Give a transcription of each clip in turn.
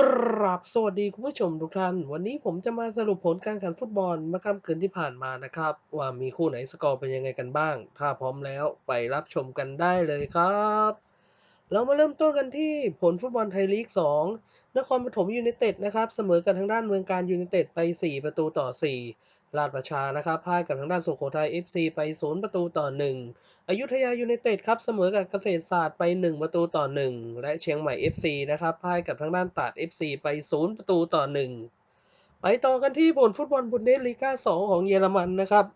กราบสวัสดีคุณผู้ชมทุกท่าน วันนี้ผมจะมาสรุปผลการแข่งฟุตบอลเมื่อค่ำคืนที่ผ่านมานะครับ ว่ามีคู่ไหนสกอร์เป็นยังไงกันบ้าง ถ้าพร้อมแล้วไปรับชมกันได้เลยครับ เรามาเริ่มต้นกันที่ผลฟุตบอลไทยลีก 2 นครปฐมยูไนเต็ดนะครับ เสมอกันทางด้านเมืองการยูไนเต็ดไป 4 ประตูต่อ 4 ราชประชานะครับพ่ายกับทางด้านสุโขทัย FC ไป 0 ประตูต่อ 1อยุธยายูไนเต็ดครับเสมอกับเกษตรศาสตร์ไป 1 ประตูต่อ 1 และเชียงใหม่ FC นะครับพ่ายกับทางด้านตาด FC ไป 0 ประตูต่อ 1 ไปต่อกันที่ผลฟุตบอลบุนเดสลีกา2 ของเยอรมันนะครับ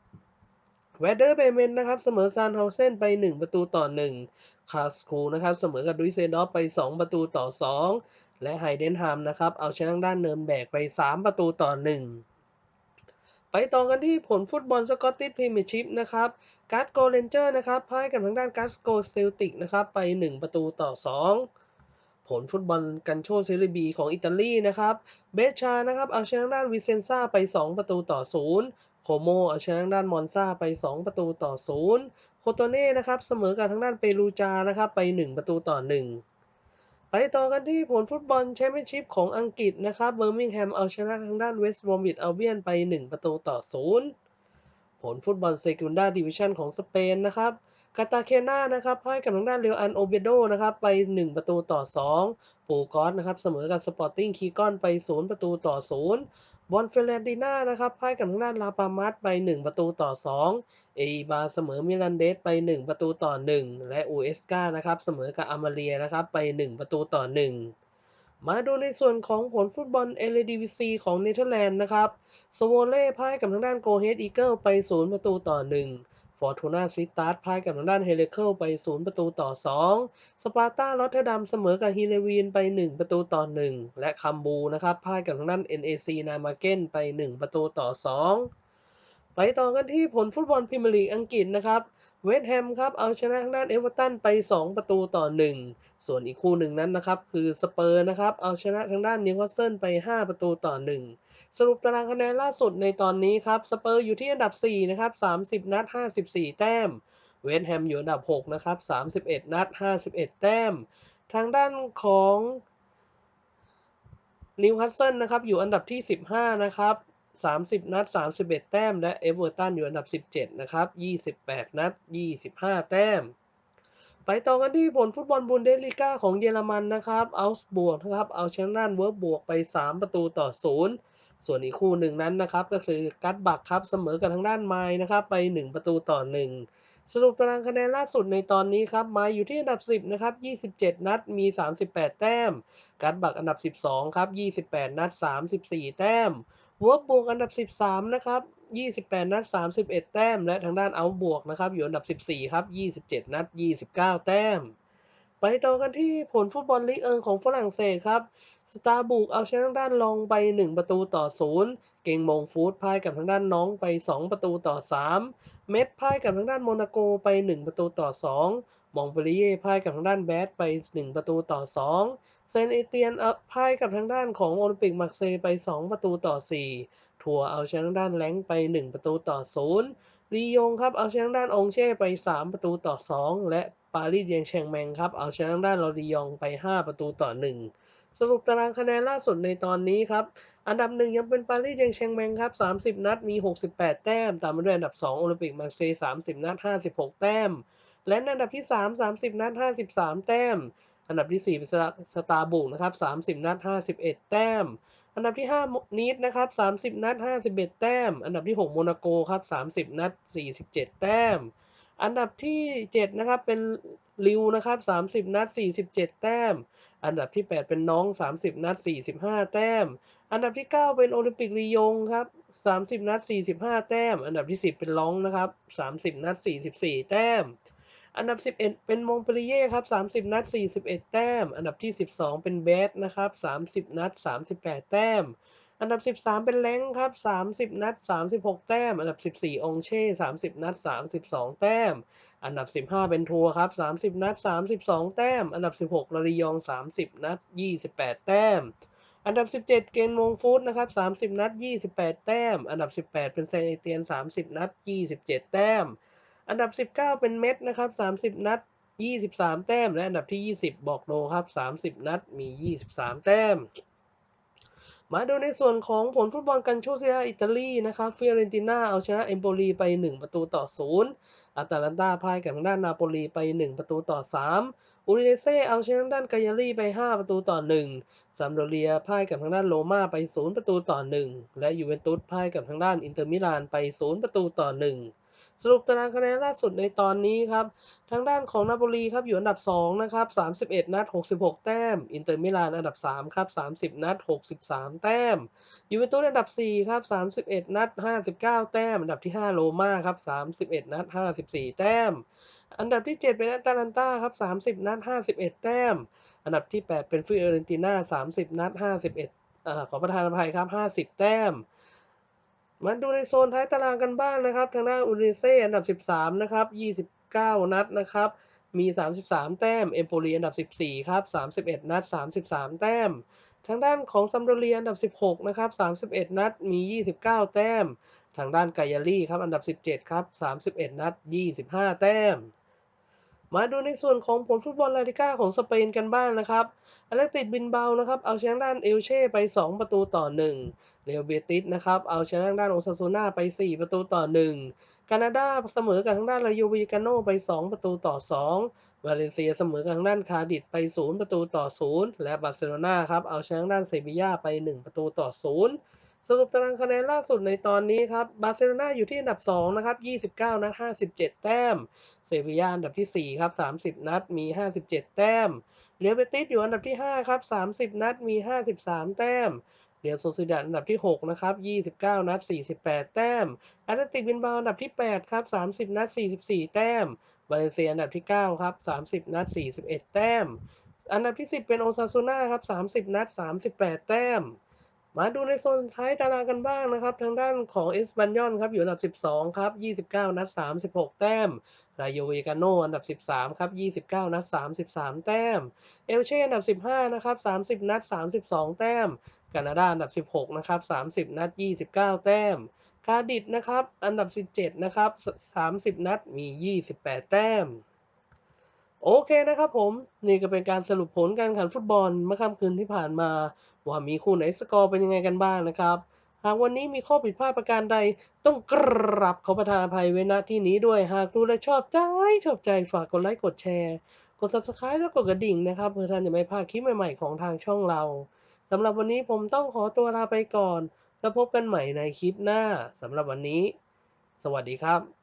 แวเดอร์เบเมนนะครับเสมอซานเฮาเซนไป 1 ประตูต่อ 1 คาสคูนะครับเสมอกับดุยเซดอฟไป 2 ประตูต่อ 2 และไฮเดนฮามนะครับเอาชนะด้านเนิร์นแบกไป 3 ประตูต่อ 1 ไปต่อกันที่ผลฟุตบอลสกอตติชพรีเมียร์ชิพนะครับการ์ดโกเรนเจอร์นะครับพ่ายกับทางด้านการ์ดโกเซลติกนะครับไป 1 ประตูต่อ 2 ผลฟุตบอลกันโชเซรีบีของอิตาลีนะครับเบชานะครับเอาชนะด้านวิเซนซาไป 2 ประตูต่อ 0 โคโมเอาชนะด้านมอนซาไป 2 ประตูต่อ 0 โคโตเน่นะครับเสมอกับทางด้านเปรูจานะครับไป 1 ประตูต่อ 1 ไปต่อกันที่ผลฟุตบอลแชมเปี้ยนชิพของอังกฤษนะครับเบอร์มิงแฮมเอาชนะทางด้านเวสต์บรอมวิดเอาเบียนไป 1 ประตูต่อ 0 ผลฟุตบอลเซกุนดาดิวิชั่นของสเปนนะครับกาตาเคนานะครับพ่ายกับทางด้านเรอัลอันโอเบโดนะครับไป 1 ประตูต่อ 2 ปูกอสนะครับเสมอกับสปอร์ติ้งคีกอนไป 0 ประตูต่อ 0 บอลเฟเรนติน่านะครับพ่ายกับทางด้านลาปามัสไป 1 ประตูต่อ 2 เอบาเสมอมิลันเดสไป 1 ประตูต่อ 1 และอูเอสกานะครับเสมอกับอามาเรียนะครับไป 1 ประตูต่อ 1 มาดูในส่วนของผลฟุตบอลเอเลดีวีซีของเนเธอร์แลนด์นะครับสโวเล่พ่ายกับทางด้านโกเฮดอีเกิลไป 0 ประตูต่อ 1 ฟอร์ทูนาซิตาร์พ่ายกับทางด้านเฮเลเคิลไป 0 ประตูต่อ 2 สปาร์ตาลอตเทอร์ดัมเสมอกับฮิเลวีนไป 1 ประตูต่อ 1 และคัมบูนะครับพ่ายกับทางด้าน NAC นามาเกนไป 1 ประตูต่อ 2 ไปต่อกันที่ผลฟุตบอลพรีเมียร์ลีกอังกฤษนะครับ เวสต์แฮมครับเอาชนะทางด้านเอเวอร์ตันไป 2 ประตูต่อ 1 ส่วนอีกคู่หนึ่งนั้นนะครับ คือสเปอร์นะครับเอาชนะทางด้านนิวคาสเซิลไป 5 ประตูต่อ 1 สรุปตารางคะแนนล่าสุดในตอนนี้ครับสเปอร์อยู่ที่อันดับ 4 นะครับ 30 นัด 54 แต้ม เวสต์แฮมอยู่อันดับ 6 นะครับ 31 นัด 51 แต้ม ทางด้านของนิวคาสเซิลนะครับอยู่อันดับที่ 15 นะครับ 30 นัด 31 แต้ม และเอเวอร์ตันอยู่อันดับ 17 นะครับ 28 นัด 25 แต้ม ไปต่อกันที่ผลฟุตบอลบุนเดสลีกาของเยอรมันนะครับอัลส์บวกนะครับ เอาชนะด้านเวิร์บวกไป 3 ประตูต่อ 0 ส่วนอีกคู่หนึ่งนั้นนะครับ ก็คือกัตบักครับ เสมอกับทางด้านไมล์นะครับ ไป 1 ประตูต่อ 1 สรุปตารางคะแนนล่าสุดในตอนนี้ครับไมล์อยู่ที่อันดับ 10 นะครับ 27 นัด มี 38 แต้ม กัตบักอันดับ 12 ครับ 28 นัด 34 แต้ม วิร์บบวกอันดับ 13 นะครับ 28 นัด 31 แต้ม และทางด้านเอาบวกนะครับ อยู่อันดับ 14 ครับ 27 นัด 29 แต้ม ไปต่อกันที่ผลฟุตบอลลีกเอิงของฝรั่งเศสครับ สตาร์บุกเอาชนะทางด้านลองไป 1 ประตูต่อ 0 เก่งมงฟูดพ่ายกับทางด้านน้องไป 2 ประตูต่อ 3 เม็ดพ่ายกับทางด้านโมนาโกไป 1 ประตูต่อ 2 มองเปรีเย่พ่ายกับทางด้านแบดไป 1 ประตูต่อ 2 เซนเอเตียนพ่ายกับทางด้านของโอลิมปิกมักเซไป 2 ประตูต่อ 4 ทัวเอาชนะทางด้านแรงไป 1 ประตูต่อ 0 ลียงครับเอาชนะด้านองเช่ไป 3 ประตูต่อ 2 และปารีสเยงแชงแมงครับเอาชนะด้านลอรียองไป 5 ประตูต่อ 1 สรุปตารางคะแนนล่าสุดในตอนนี้ครับ อันดับหนึ่งยังเป็นปารีสเยงแชงแมงครับ 30 นัดมี 68 แต้ม ตามมาด้วยอันดับ 2 โอลิมปิกมาเซย์30 นัด 56 แต้ม และอันดับที่ 3 30 นัด 53 แต้ม อันดับที่4เป็นสตาร์บุกนะครับ 30 นัด 51 แต้ม อันดับที่5นีดนะครับ30 นัด 51 แต้ม อันดับที่ 6 โมนาโกครับ 30 นัด 47 แต้ม อันดับที่ 7 นะครับ เป็นลิวนะครับ 30 นัด 47 แต้ม อันดับที่ 8 เป็นน้อง 30 นัด 45 แต้ม อันดับที่ 9 เป็นโอลิมปิกลียงครับ 30 นัด 45 แต้ม อันดับที่ 10 เป็นล้องนะครับ 30 นัด 44 แต้ม อันดับ 11 เป็นมงเปรีเย่ครับ 30 นัด 41 แต้ม อันดับที่ 12 เป็นเบสนะครับ 30 นัด 38 แต้ม อันดับ 13 เป็นแรงครับ 30 นัด 36 แต้ม อันดับ 14 องเช่ 30 นัด 32 แต้ม อันดับ 15 เป็นทัวร์ครับ 30 นัด 32 แต้ม อันดับ 16ลาริยอง 30 นัด 28 แต้มอันดับ 17 เกนมงฟูดนะครับ30 นัด 28 แต้ม อันดับ 18 เป็นเซนเอเตียน 30 นัด 27 แต้ม อันดับ 19 เป็นเม็ดนะครับ 30 นัด 23 แต้ม และอันดับที่ 20 บอกโลครับ 30 นัด มี 23 แต้ม มาดูในส่วนของผลฟุตบอลกันโชเซียอิตาลีนะครับฟิออเรนติน่าเอาชนะเอมโปลีไป 1 ประตูต่อ 0อาตาลันตาพ่ายกับทางด้านนาโปลีไป 1 ประตูต่อ 3 อูริเนเซ่เอาชนะทางด้านกายาลีไป 5 ประตูต่อ 1ซัมโดเรียพ่ายกับทางด้านโรมาไป 0 ประตูต่อ 1 และยูเวนตุสพ่ายกับทางด้านอินเตอร์มิลานไป 0 ประตูต่อ 1 สรุปตารางคะแนนล่าสุดในตอนนี้ครับ ทางด้านของนาโปลีครับอยู่อันดับ 2 นะครับ 31 นัด 66 แต้ม อินเตอร์มิลานอันดับ 3 ครับ 30 นัด 63 แต้ม ยูเวนตุสอันดับ 4 ครับ 31 นัด 59 แต้ม อันดับที่ 5 โรม่าครับ 31 นัด 54 แต้ม อันดับที่ 7 เป็นแอตแลนตาครับ 30 นัด 51 แต้ม อันดับที่ 8 เป็นฟิออเรนติน่า 30 นัด 51เอ่อขอประทานอภัยครับ 50 แต้ม มาดูในโซนท้ายตารางกันบ้างนะครับ ทางด้านอูริเซ่อันดับ 13 นะครับ 29 นัดนะครับ มี 33 แต้ม เอมโปลีอันดับ 14 ครับ 31 นัด 33 แต้ม ทางด้านของซัมโดเรียอันดับ 16 นะครับ 31 นัด มี 29 แต้ม ทางด้านกายาลีครับ อันดับ 17 ครับ 31 นัด 25 แต้ม มาดูในส่วนของผลฟุตบอลลาลิก้าของสเปนกันบ้างนะครับอเลติดบินเบานะครับเอาชนะด้านเอลเช่ไป 2 ประตูต่อ 1 เรอัลเบติสนะครับเอาชนะด้านโอซาซูน่าไป 4 ประตูต่อ 1 กานาดาเสมอกับทางด้านลาโยวิกาโนไป 2 ประตูต่อ 2 วาเลนเซียเสมอกับทางด้านคาดิดไป 0 ประตูต่อ 0 และบาร์เซโลนาครับเอาชนะด้านเซบีย่าไป 1 ประตูต่อ 0 สรุปตารางคะแนนล่าสุดในตอนนี้ครับ บาร์เซโลนาอยู่ที่อันดับ 2 นะครับ 29 นัด 57 แต้ม เซบียาอันดับที่ 4 ครับ 30 นัด มี 57 แต้มเรอัลเบติสอยู่อันดับที่ 5 ครับ 30 นัด มี 53 แต้มเรียลโซซิดาดอันดับที่ 6 นะครับ 29 นัด 48 แต้มแอตเลติกบินบาอันดับที่ 8 ครับ 30 นัด 44 แต้มวาเลเซียอันดับที่ 9 ครับ 30 นัด 41 แต้ม อันดับที่ 10 เป็นโอซาซูน่าครับ 30 นัด 38 แต้ม มาดูในโซนท้ายตารางกันบ้างนะครับ ทางด้านของเอสบันยอนครับอยู่อันดับ 12 ครับ 29 นัด 36 แต้มรายโยเวกาโนอันดับ 13 ครับ 29 นัด 33 แต้ม เอลเช่อันดับ 15 นะครับ 30 นัด 32 แต้มแคนาดาอันดับ 16 นะครับ 30 นัด 29 แต้มคาดิดนะครับ อันดับ 17 นะครับ 30 นัด มี 28 แต้ม โอเคนะครับผม นี่ก็เป็นการสรุปผลการแข่งขันฟุตบอลเมื่อค่ำคืนที่ผ่านมา ว่ามีคู่ไหนสกอร์เป็นยังไงกันบ้างนะครับ หากวันนี้มีข้อผิดพลาดประการใด ต้องกราบขอประทานอภัยไว้ณที่นี้ด้วยหากดูและชอบใจชอบใจฝากกดไลค์กดแชร์กด subscribe และกดกระดิ่งนะครับเพื่อท่านจะไม่พลาดคลิปใหม่ๆของทางช่องเราสำหรับวันนี้ผมต้องขอตัวลาไปก่อน แล้วพบกันใหม่ในคลิปหน้าสำหรับวันนี้ สวัสดีครับ